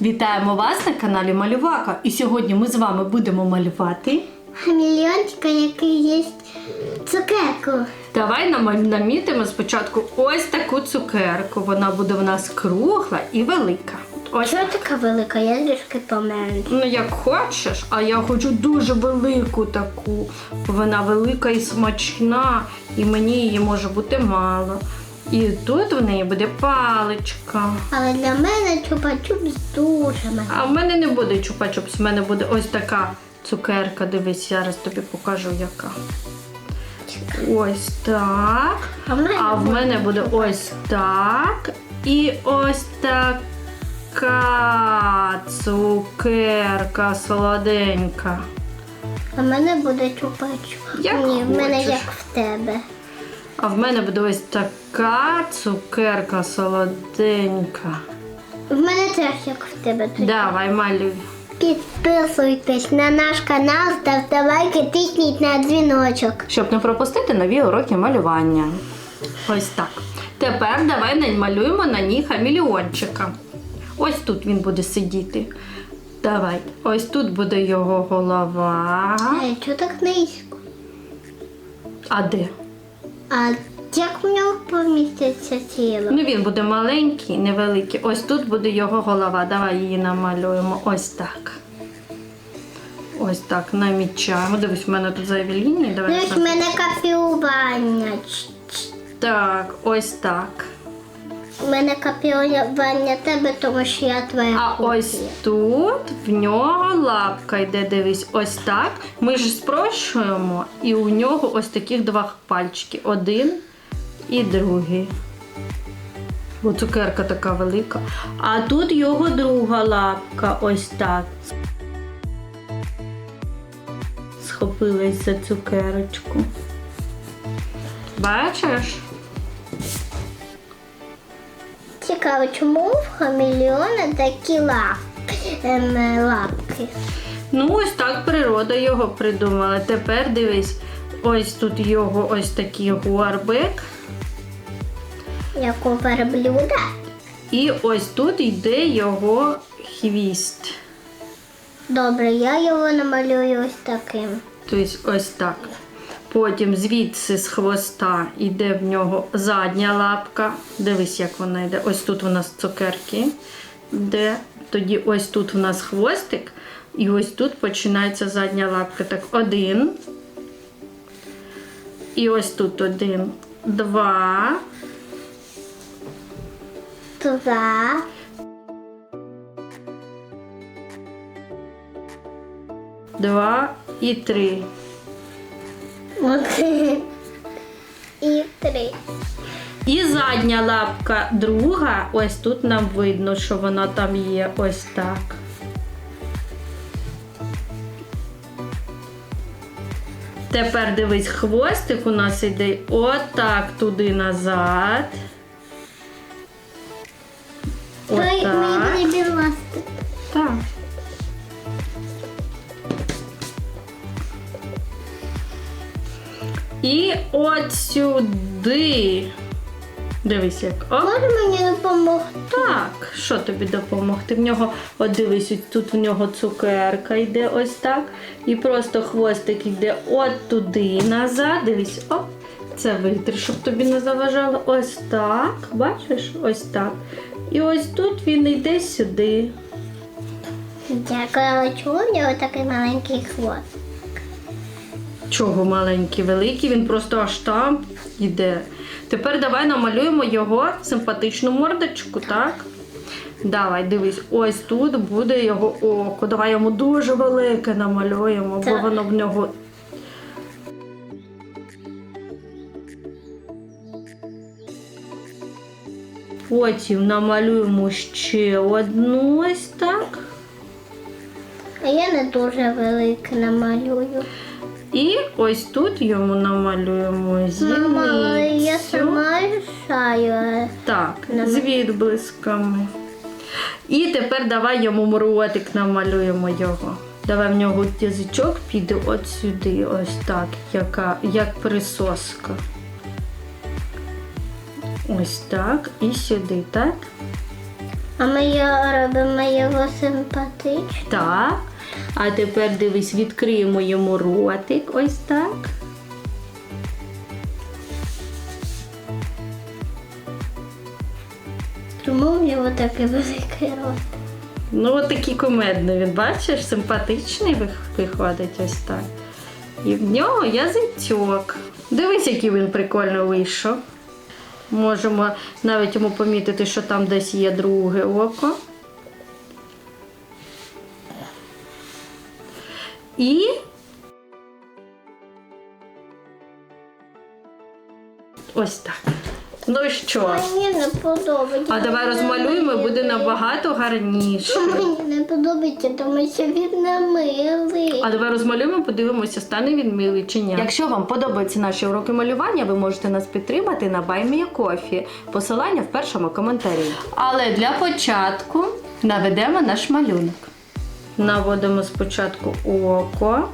Вітаємо вас на каналі Малювака. І сьогодні ми з вами будемо малювати. Хамільйончика, який їсть цукерку. Давай нам- намітимо спочатку ось таку цукерку. Вона буде в нас кругла і велика. Ось Чого така велика? Я трішки поменше. Ну, як хочеш, а я хочу дуже велику таку. Вона велика і смачна, і мені її може бути мало. І тут в неї буде паличка. Але для мене чупа-чупс дуже маленький. А в мене не буде чупа-чупс, в мене буде ось така цукерка. Дивись, зараз тобі покажу, яка. Ось так. А в мене А в мене буде ось так. І ось така цукерка солоденька. А в мене буде чупа-чупс. Як Ні, в мене як в тебе. А в мене буде ось така цукерка солоденька. В мене теж як в тебе. Тоді. Давай, малюй. Підписуйтесь на наш канал, ставте лайки, тисніть на дзвіночок. Щоб не пропустити нові уроки малювання. Ось так. Тепер давай намалюємо на ній хаміліончика. Ось тут він буде сидіти. Давай, ось тут буде його голова. Ей, чого так низько? А де? А як в нього поміститься тіло? Ну він буде маленький, невеликий. Ось тут буде його голова. Давай її намалюємо. Ось так. Ось так, намічаємо. Дивись, в мене тут зайві лінії. Давай. Дивись, в мене капювання. Так, ось так. У мене капювання тебе, тому що я твоя А копія. ось тут в нього лапка йде, дивись, ось так. Ми ж спрощуємо, і у нього ось таких два пальчики. Один і другий. Бо цукерка така велика. А тут його друга лапка, ось так. Схопилась за цукерочку. Бачиш? Цікаво, чому в хамелеона такі лапки? Ем, лапки? Ну, ось так природа його придумала. Тепер дивись, ось тут його ось такий горбик. Як у верблюда? І ось тут йде його хвіст. Добре, я його намалюю ось таким. Тобто ось так. Потім звідси з хвоста йде в нього задня лапка. Дивись, як вона йде. Ось тут у нас цукерки. Де тоді ось тут у нас хвостик, і ось тут починається задня лапка. Так, один. І ось тут один, два, Два. два і три. Один. І три. І задня лапка друга, ось тут нам видно, що вона там є ось так. Тепер дивись, хвостик у нас іде отак туди назад. Й мені Отак. буде біласти. Так. І от сюди. Дивись, як. О, Може мені допомогти? так. Що тобі допомогти? В нього, от дивись, тут в нього цукерка йде ось так. І просто хвостик йде от туди назад. Дивись, оп. Це витри, щоб тобі не заважало. Ось так. Бачиш? Ось так. І ось тут він йде сюди. Дякую, але чому в нього такий маленький хвост? Чого маленький, великий, він просто аж там йде. Тепер давай намалюємо його симпатичну мордочку, так? Давай, дивись, ось тут буде його око. Давай йому дуже велике намалюємо, бо воно в нього. Потім намалюємо ще одну ось так. А я не дуже велике намалюю. І ось тут йому намалюємо Мама, я сама рішаю. Так, з відблисками. І тепер давай йому ротик намалюємо його. Давай в нього язичок піде от сюди, ось так, яка, як присоска. Ось так і сюди, так? А ми його робимо його симпатично. Так. А тепер дивись, відкриємо йому ротик. Ось так. Тому в нього такий великий рот. Ну, от такий комедний він, бачиш, симпатичний виходить ось так. І в нього язичок. Дивись, який він прикольно вийшов. Можемо навіть йому помітити, що там десь є друге око. І ось так. Ну що? Мені не подобається. А давай розмалюємо, буде набагато гарніше. Мені не подобається, тому що він не милий. А давай розмалюємо, подивимося, стане він милий чи ні. Якщо вам подобаються наші уроки малювання, ви можете нас підтримати на BuyMeACoffee. Посилання в першому коментарі. Але для початку наведемо наш малюнок. Наводимо спочатку око.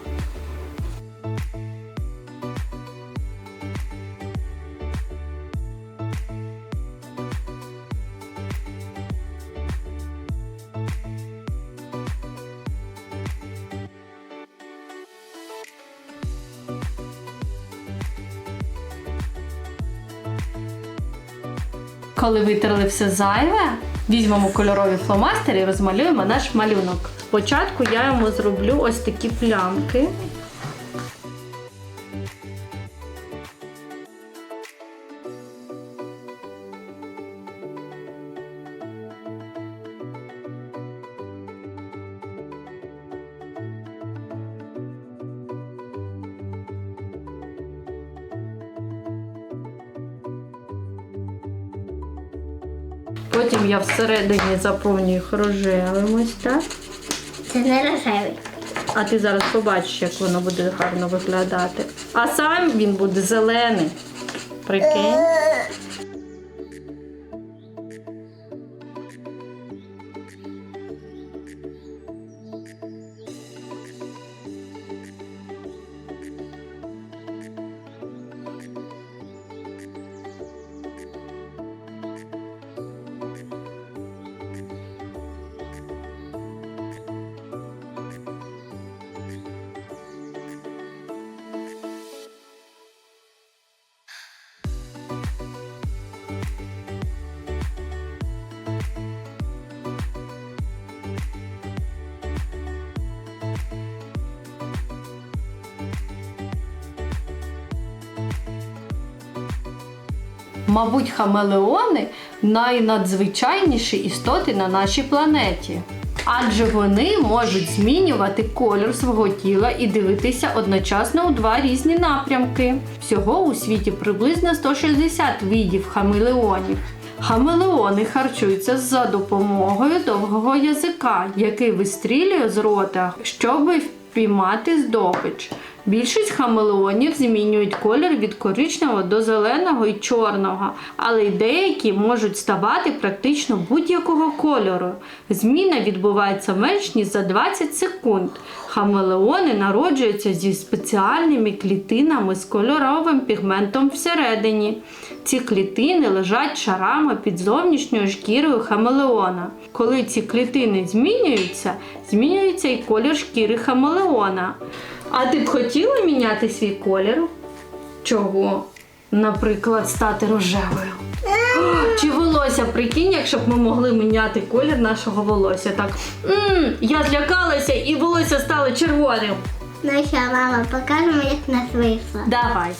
Коли витерли все зайве, візьмемо кольорові фломастери і розмалюємо наш малюнок. Спочатку я йому зроблю ось такі плямки. Потім я всередині заповнюю їх ось так. Це не рожевий. А ти зараз побачиш, як воно буде гарно виглядати. А сам він буде зелений. Прикинь. Мабуть, хамелеони найнадзвичайніші істоти на нашій планеті. Адже вони можуть змінювати колір свого тіла і дивитися одночасно у два різні напрямки. Всього у світі приблизно 160 видів хамелеонів. Хамелеони харчуються за допомогою довгого язика, який вистрілює з рота, щоб впіймати здобич. Більшість хамелеонів змінюють колір від коричневого до зеленого і чорного, але й деякі можуть ставати практично будь-якого кольору. Зміна відбувається менш ніж за 20 секунд. Хамелеони народжуються зі спеціальними клітинами з кольоровим пігментом всередині. Ці клітини лежать шарами під зовнішньою шкірою хамелеона. Коли ці клітини змінюються, змінюється і колір шкіри хамелеона. А ти б хотіла міняти свій колір? Чого? Наприклад, стати рожевою. Чи волосся, прикинь, якщо б ми могли міняти колір нашого волосся. Так, м я злякалася і волосся стало червоним. Ну що, мама, покажемо, як нас вийшло. Давай.